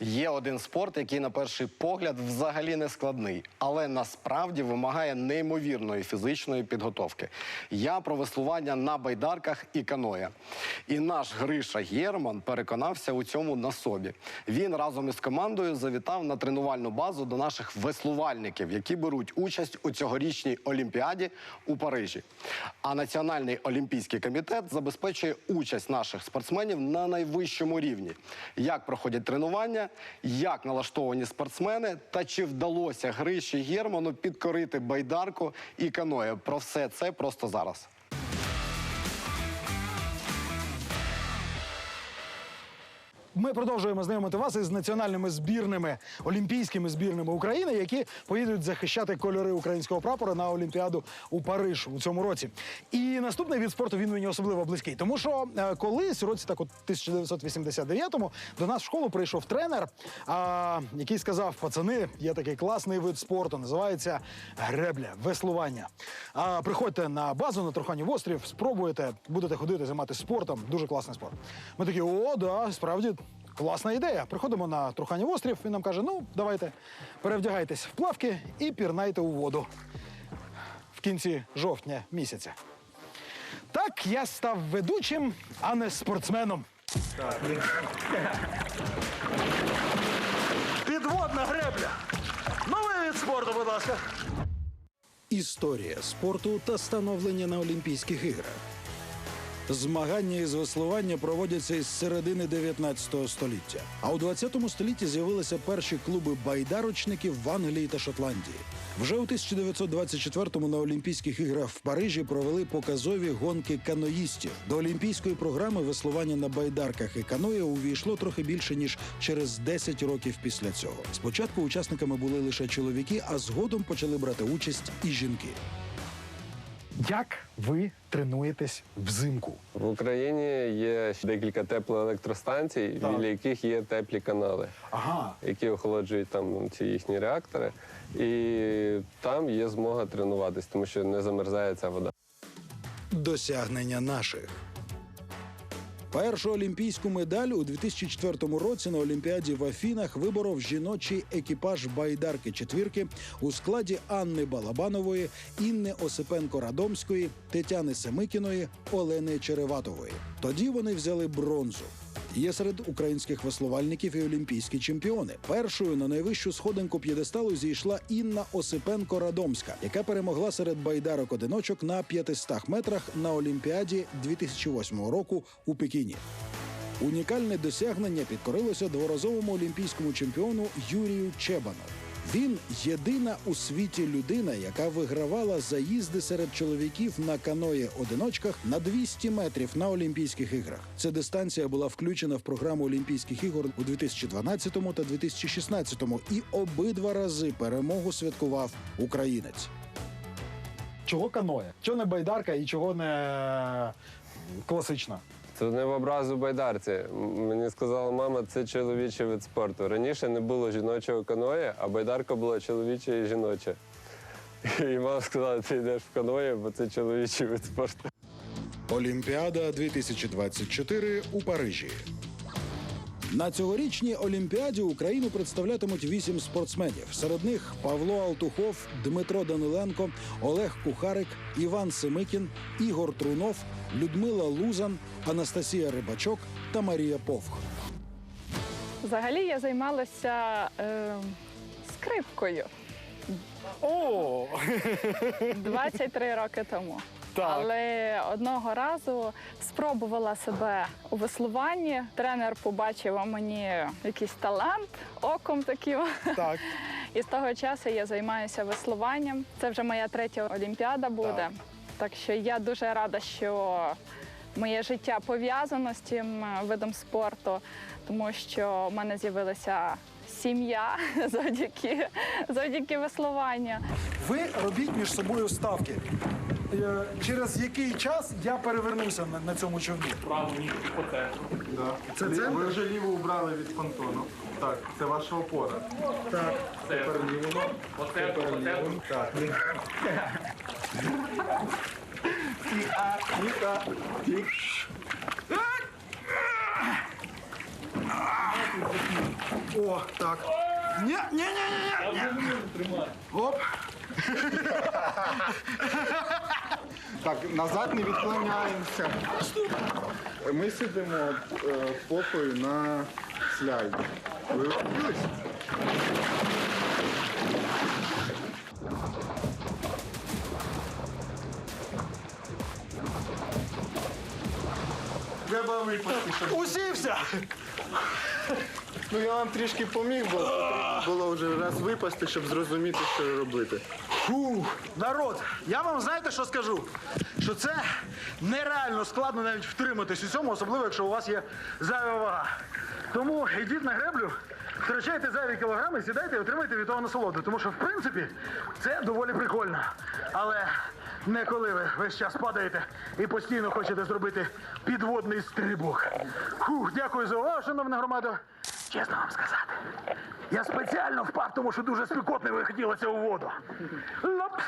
Є один спорт, який на перший погляд взагалі не складний, але насправді вимагає неймовірної фізичної підготовки. Я про веслування на байдарках і каноє. І наш Гриша Герман переконався у цьому на собі. Він разом із командою завітав на тренувальну базу до наших веслувальників, які беруть участь у цьогорічній олімпіаді у Парижі. А Національний олімпійський комітет забезпечує участь наших спортсменів на найвищому рівні. Як проходять тренування, як налаштовані спортсмени, та чи вдалося Гриші Герману підкорити байдарку і каноє. Про все це просто зараз. Ми продовжуємо знайомити вас із національними збірними олімпійськими збірними України, які поїдуть захищати кольори українського прапора на Олімпіаду у Париж у цьому році. І наступний від спорту він мені особливо близький, тому що е, колись у році так от 1989-му до нас в школу прийшов тренер, а, який сказав: пацани, є такий класний вид спорту, називається гребля, веслування. А, приходьте на базу на Труханів острів, спробуєте, будете ходити, займатися спортом. Дуже класний спорт. Ми такі, о, да, справді. Класна ідея. Приходимо на Труханів острів, він нам каже: ну, давайте, перевдягайтесь в плавки і пірнайте у воду в кінці жовтня місяця. Так я став ведучим, а не спортсменом. Підводна гребля. Новий від спорту, будь ласка. Історія спорту та становлення на Олімпійських іграх. Змагання із веслування проводяться із середини 19 століття. А у 20 столітті з'явилися перші клуби байдарочників в Англії та Шотландії. Вже у 1924-му на Олімпійських іграх в Парижі провели показові гонки каноїстів. До олімпійської програми веслування на байдарках і каное увійшло трохи більше ніж через 10 років після цього. Спочатку учасниками були лише чоловіки, а згодом почали брати участь і жінки. Як ви тренуєтесь взимку? В Україні є ще декілька теплоелектростанцій, Так. біля яких є теплі канали, Ага, які охолоджують там ці їхні реактори. І там є змога тренуватись, тому що не замерзає ця вода. Досягнення наших. Першу олімпійську медаль у 2004 році на Олімпіаді в Афінах виборов жіночий екіпаж байдарки четвірки у складі Анни Балабанової, Інни Осипенко-Радомської, Тетяни Семикіної, Олени Череватової. Тоді вони взяли бронзу. Є серед українських веслувальників і олімпійські чемпіони. Першою на найвищу сходинку п'єдесталу зійшла Інна Осипенко-Радомська, яка перемогла серед байдарок одиночок на 500 метрах на Олімпіаді 2008 року у Пекіні. Унікальне досягнення підкорилося дворазовому олімпійському чемпіону Юрію Чебану. Він єдина у світі людина, яка вигравала заїзди серед чоловіків на каної одиночках на 200 метрів на Олімпійських іграх. Ця дистанція була включена в програму Олімпійських ігор у 2012 та 2016 і обидва рази перемогу святкував українець. чого каноє? Чого не байдарка і чого не класична? Це не в образу байдарці. Мені сказала мама, це чоловічий вид спорту. Раніше не було жіночого каноє, а байдарка була чоловіча і жіноча. І мама сказала, ти йдеш в каноє, бо це чоловічий вид спорту. Олімпіада 2024 у Парижі. На цьогорічній Олімпіаді Україну представлятимуть вісім спортсменів. Серед них Павло Алтухов, Дмитро Даниленко, Олег Кухарик, Іван Семикін, Ігор Трунов, Людмила Лузан, Анастасія Рибачок та Марія Повх. Взагалі я займалася е, скрипкою О, 23 роки тому. Так. Але одного разу спробувала себе у веслуванні. Тренер побачив у мені якийсь талант оком таким. так. І з того часу я займаюся веслуванням. Це вже моя третя олімпіада буде. Так. Так, що я дуже рада, що моє життя пов'язано з цим е, видом спорту, тому що в мене з'явилася сім'я завдяки, завдяки веслуванню. Ви робіть між собою ставки. Е, Через який час я перевернуся на, на цьому човні? Праву ніжку по центру. Це Ви, центр? ви вже ліву убрали від понтону. Так, це ваша опора. Так. Тепер ліву. Тепер ліву. Так. Тіха, тіха, тіх. О, так. Ні, ні, ні, ні, ні. Оп. Так, назад не відклоняємося. Ми сидимо е, попою на сляйді. Ви вчились? Треба випасти. Усівся. Ну я вам трішки поміг, бо було вже раз випасти, щоб зрозуміти, що робити. Фух, народ, я вам знаєте, що скажу? Що це нереально складно навіть втриматись у цьому, особливо якщо у вас є зайва вага. Тому йдіть на греблю, втрачайте зайві кілограми, сідайте і отримайте від того насолоду. Тому що, в принципі, це доволі прикольно. Але не коли ви весь час падаєте і постійно хочете зробити підводний стрибок. Фух, дякую за увагу, шановна громада. Чесно вам сказати. Я спеціально впав, тому що дуже спекотно і у воду. Лоп!